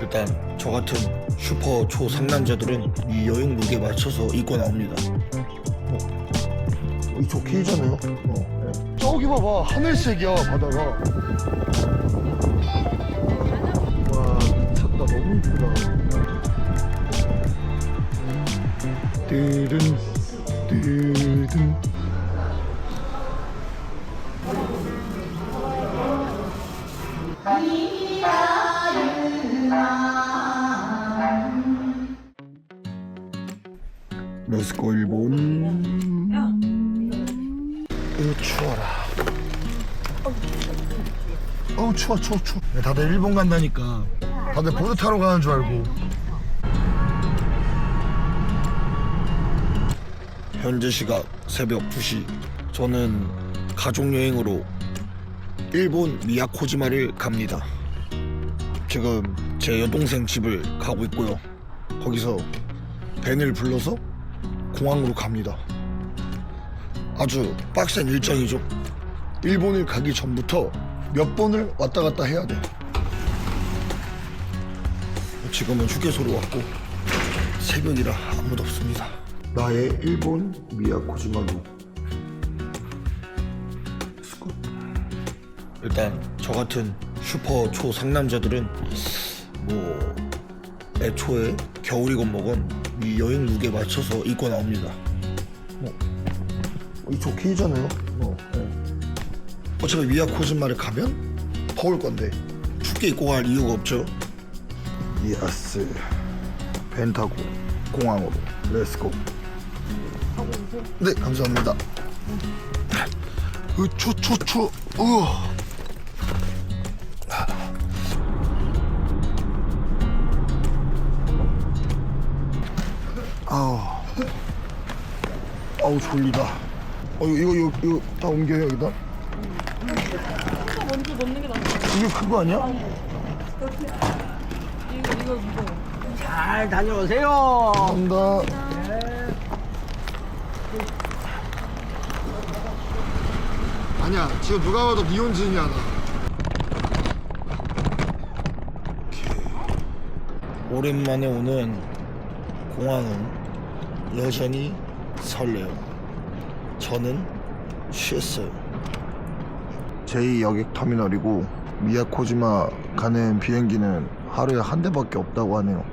일단 저 같은 슈퍼 초상남자들은 이 여행 룩에 맞춰서 입고 나옵니다. 어, 이 좋게 이잖아요. 어, 네. 저기 봐봐 하늘색이야 바다가. 와 미쳤다 너무 이쁘다. 뜨든 뜨든. 렛츠고 일본 으 추워라. 어우 추워 추워 추워. 다들 일본 간다니까. 다들 보드 타러 가는 줄 알고. 현재 시각 새벽 2시. 저는 가족여행으로 일본 미야코지마를 갑니다. 지금 제 여동생 집을 가고 있고요. 거기서 벤을 불러서 공항으로 갑니다. 아주 빡센 일정이죠. 일본을 가기 전부터 몇 번을 왔다 갔다 해야 돼. 지금은 휴게소로 왔고 새벽이라 아무도 없습니다. 나의 일본 미야코지마루. 일단 저 같은 슈퍼 초상남자들은 뭐 애초에 겨울이건 뭐건 이 여행 룩에 맞춰서 입고 나옵니다. 뭐, 이 좋게 이잖아요. 뭐, 네. 어차피 미야 코즈마를 가면 더울 건데 춥게 입고 갈 이유가 없죠. 예스. 벤 타고 공항으로 렛츠고. 네, 감사합니다. 으, 추, 추, 추, 으. 아우 아우 졸리다 어 이거 이거 이거 다 옮겨요 여기다 먼저 넣는 게 낫지. 이게 그거 아니야? 이거 이거 이거. 잘 다녀오세요. 감사합니다 아니야 지금 누가 봐도 미혼진이야 나 오랜만에 오는 공항은 여전히 설레요. 저는 쉬었어요. 제2여객터미널이고 미야코지마 가는 비행기는 하루에 한 대밖에 없다고 하네요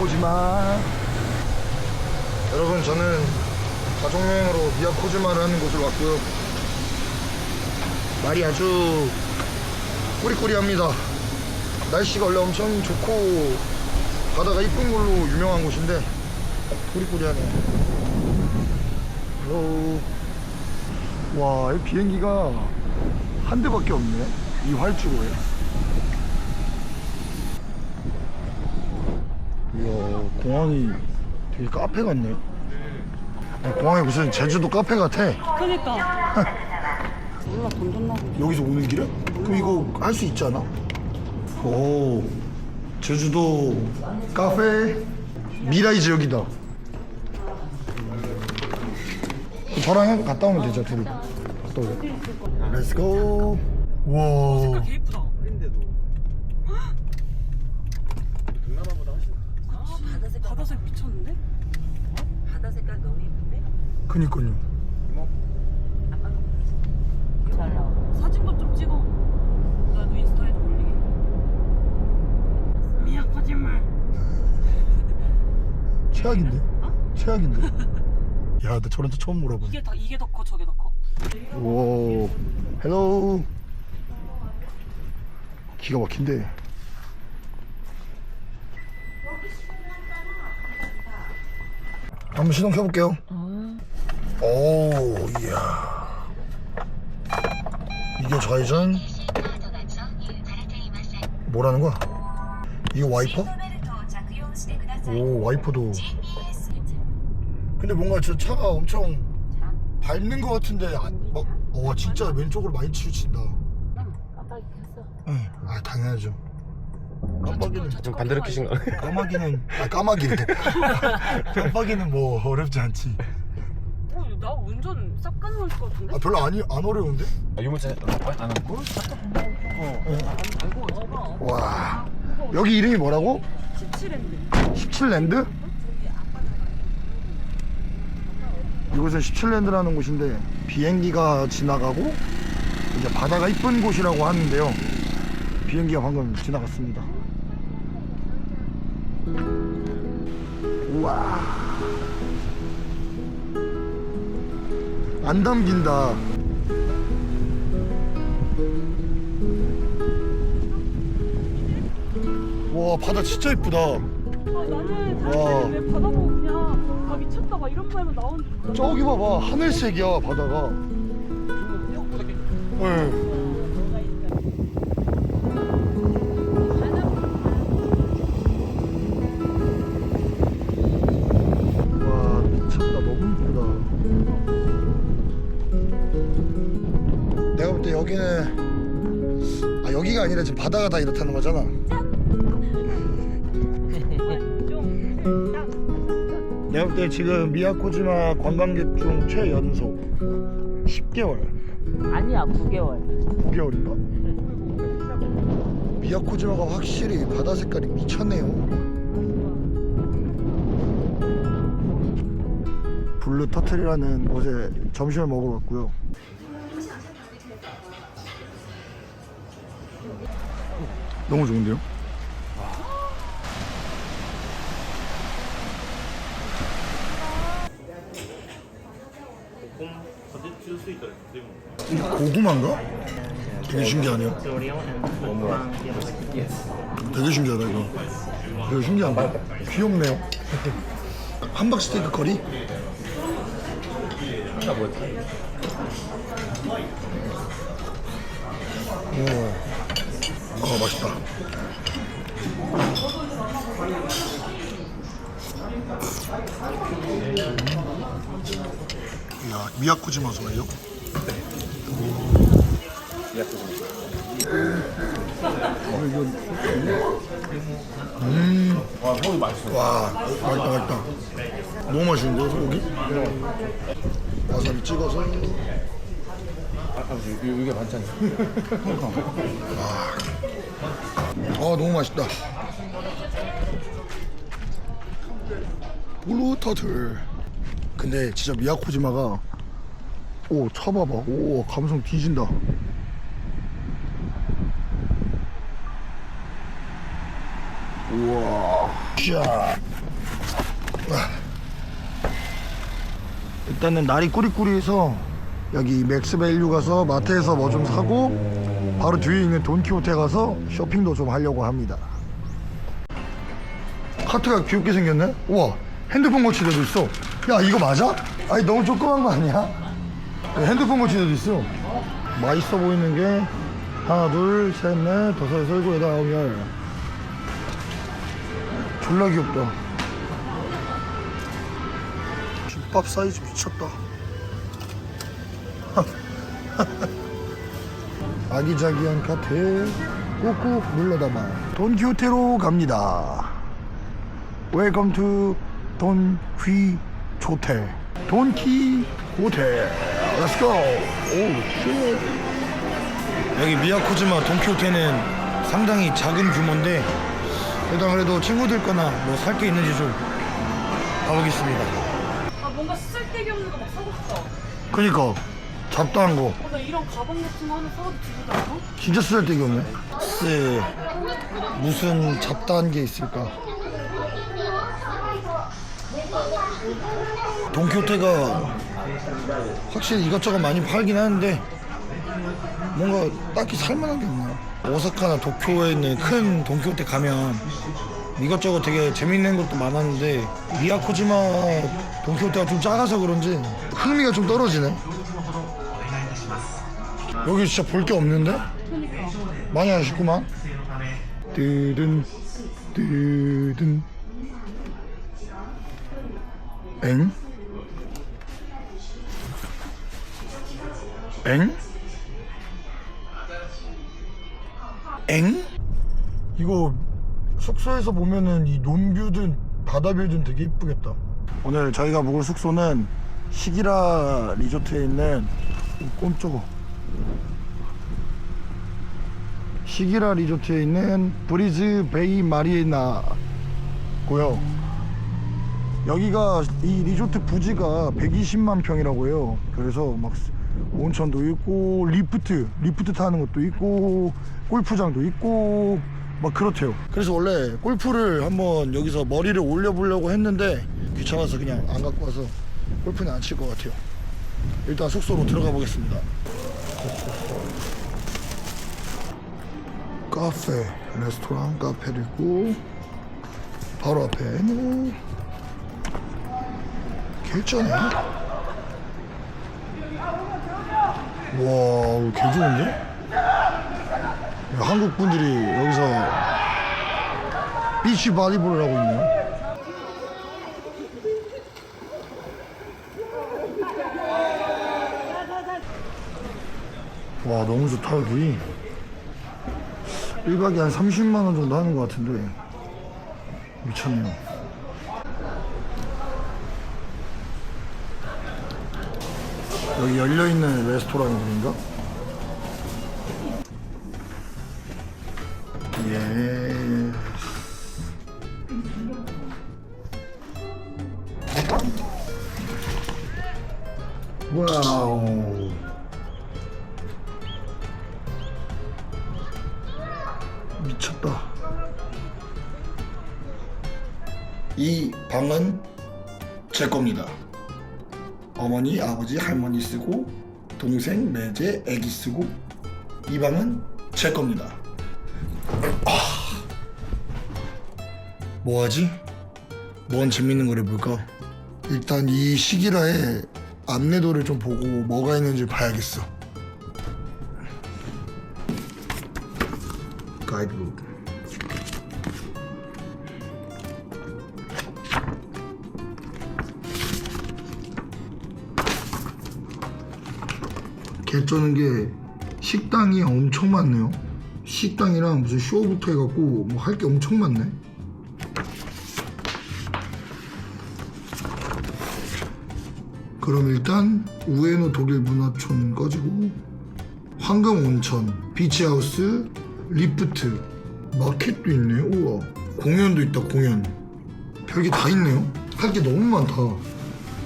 미야코지마. 여러분 저는 가족여행으로 미야코지마를 하는 곳을 왔고요. 날이 아주 꾸리꾸리합니다. 날씨가 원래 엄청 좋고 바다가 이쁜 걸로 유명한 곳인데 꾸리꾸리하네요. 헬로 와, 이 비행기가 한 대밖에 없네. 이 활주로에 이야 공항이 되게 카페 같네 아, 공항이 무슨 제주도 카페 같아 그니까. 몰라 돈 줬나 보지. 여기서 오는 길에? 그럼 이거 할 수 있지 않아? 오 제주도 카페 미라이즈 여기다 저랑 형 갔다 오면 되죠 둘이 갔다 오자 렛츠고 와개 이쁘다. 바다 색 미쳤는데? 바다 색깔 너무 예쁜데? 그니까요 잘 나와. 사진도 좀 찍어. 나도 인스타에 좀 올리게. 미야 거짓말. 최악인데? 최악인데? 야, 나 저런 데 처음 물어봐. 이게 더 이게 더 커, 저게 더 커. 오, 헬로. 기가 막힌데. 한번 시동 켜볼게요. 오, 이야. 이게 좌회전 뭐라는 거야? 이거 와이퍼? 오 와이퍼도 근데 뭔가 저 차가 엄청 밟는 것 같은데 아, 막, 어 진짜 왼쪽으로 많이 치우친다. 응, 아 당연하죠 깜빡이는 좀 반대로 키신 거. 까마귀는 아 까마귀는 깜빡이는 뭐 어렵지 않지 어, 나 운전 싹 가능할 것 같은데? 아 별로 아니, 안 어려운데? 아, 유모차 안 왔고? 와 여기 이름이 뭐라고? 17인데 17랜드? 이곳은 17랜드라는 곳인데 비행기가 지나가고 이제 바다가 이쁜 곳이라고 하는데요 비행기가 방금 지나갔습니다 우와. 안 담긴다. 와 바다 진짜 이쁘다. 아 나는 와. 다른 왜 바다 보고 그냥 아 미쳤다. 막 이런 말만 나오는 줄. 저기 봐봐. 하늘색이야 바다가. 네. 여기는 아 여기가 아니라 지금 바다가 다 이렇다는 거잖아. 내가 볼 때 지금 미야코지마 관광객 중 최연소. 10개월. 아니야, 9개월. 9개월인가? 미야코지마가 확실히 바다 색깔이 미쳤네요. 블루 터틀이라는 곳에 점심을 먹으러 왔고요 너무 좋은데요? 이거 고구마인가? 되게 신기하네요. 되게 신기하다 이거. 되게 신기하다. 귀엽네요. 함박 스테이크 커리? 오. 어 맛있다. 야 미야코지마 소예요? 와, 소고기 맛있어. 와 맛있다 맛있다 너무 맛있는데요 소고기? 와사비 찍어서 아, 아, 이- 이게 반찬. 아 너무 맛있다. 블루 터틀 근데 진짜 미야코지마가 오 쳐봐봐. 오 감성 뒤진다. 우와. 샤 일단은 날이 꾸리꾸리해서 여기 맥스밸류 가서 마트에서 뭐 좀 사고 바로 뒤에 있는 돈키호테 가서 쇼핑도 좀 하려고 합니다 카트가 귀엽게 생겼네? 우와 핸드폰 거치대도 있어 야 이거 맞아? 아니 너무 조그만 거 아니야? 야, 핸드폰 거치대도 있어 맛있어 보이는 게 하나 둘셋넷 다섯 여섯 일곱 여덟 아홉 열 졸라 귀엽다 김밥 사이즈 미쳤다 아기자기한 카트 꾹꾹 눌러담아 돈키호테로 갑니다. 웰컴 투 돈휘호텔. 돈키호텔. 렛츠고 오쉣 여기 미야코지마 돈키호테는 상당히 작은 규모인데 일단 그래도 친구들 거나 뭐 살 게 있는지 좀 가보겠습니다. 아 뭔가 쓸데기 없는 거 막 사고 싶다. 그니까 잡다한 거 어, 나 이런 가방 같은 거 하나 사가도 되지 않아? 진짜 쓰잘데기 없네. 쓰 무슨 잡다한 게 있을까? 돈키호테가 확실히 이것저것 많이 팔긴 하는데 뭔가 딱히 살만한 게 없나? 오사카나 도쿄에 있는 큰 돈키호테 가면 이것저것 되게 재밌는 것도 많았는데 미야코지마 돈키호테가 좀 작아서 그런지 흥미가 좀 떨어지네. 여기 진짜 볼 게 없는데? 많이 하셨구만. 뜨든 뜨든 엥? 엥? 엥? 이거 숙소에서 보면은 이 논뷰든 바다뷰든 되게 이쁘겠다. 오늘 저희가 묵을 숙소는 시기라 리조트에 있는 이 꼼짝어 시기라 리조트에 있는 브리즈 베이 마리나 고요. 여기가 이 리조트 부지가 120만 평이라고 해요. 그래서 막 온천도 있고 리프트, 리프트 타는 것도 있고 골프장도 있고 막 그렇대요. 그래서 원래 골프를 한번 여기서 머리를 올려보려고 했는데 귀찮아서 그냥 안 갖고 와서 골프는 안 칠 것 같아요. 일단 숙소로 들어가 보겠습니다. 카페, 레스토랑, 카페도 있고 바로 앞에는 개쩌네. 와, 이거 개 좋은데? 야, 한국 분들이 여기서 비치 바디볼을 하고 있네요. 너무 좋다, 여기. 1박에 한 30만원 정도 하는 것 같은데. 미쳤네요. 여기 열려있는 레스토랑인가? 예. 방은 제 겁니다. 어머니, 아버지, 할머니 쓰고 동생, 매제, 애기 쓰고 이 방은 제 겁니다. 아, 뭐하지? 뭔 재밌는 걸 해볼까? 일단 이 시기라에 안내도를 좀 보고 뭐가 있는지 봐야겠어. 가이드북. 개쩌는 게 식당이 엄청 많네요. 식당이랑 무슨 쇼부터 해갖고 뭐 할 게 엄청 많네. 그럼 일단 우에노 독일 문화촌 꺼지고 황금 온천, 비치하우스, 리프트, 마켓도 있네요. 우와. 공연도 있다, 공연. 별게 다 있네요. 할 게 너무 많다.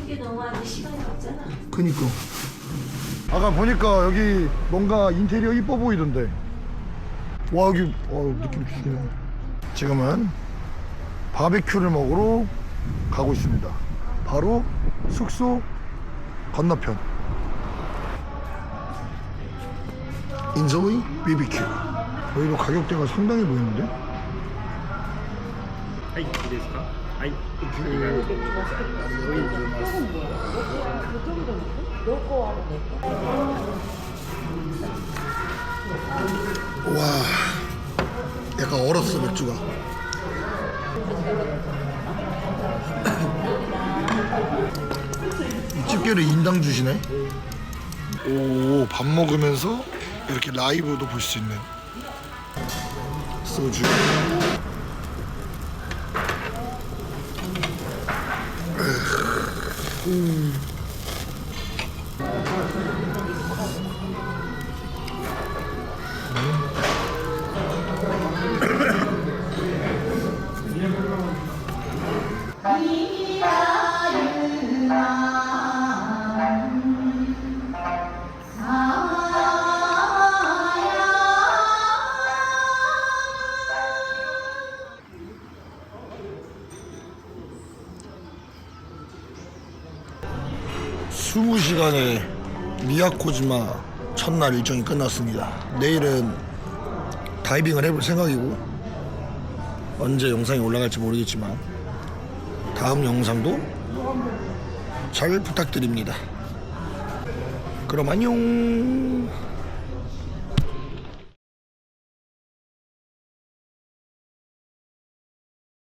이게 너무 하는데 시간이 없잖아. 그니까. 아까 보니까 여기 뭔가 인테리어 이뻐 보이던데. 와, 여기, 와, 느낌 좋네. 지금은 바베큐를 먹으러 가고 있습니다. 바로 숙소 건너편. 인조이 BBQ. 여기도 가격대가 상당히 보이는데? 와, 약간 얼었어 맥주가. 이 집게를 인당 주시네. 오, 밥 먹으면서 이렇게 라이브도 볼 수 있는 소주. 음. 20시간의 미야코지마 첫날 일정이 끝났습니다. 내일은 다이빙을 해볼 생각이고 언제 영상이 올라갈지 모르겠지만 다음 영상도 잘 부탁드립니다. 그럼 안녕.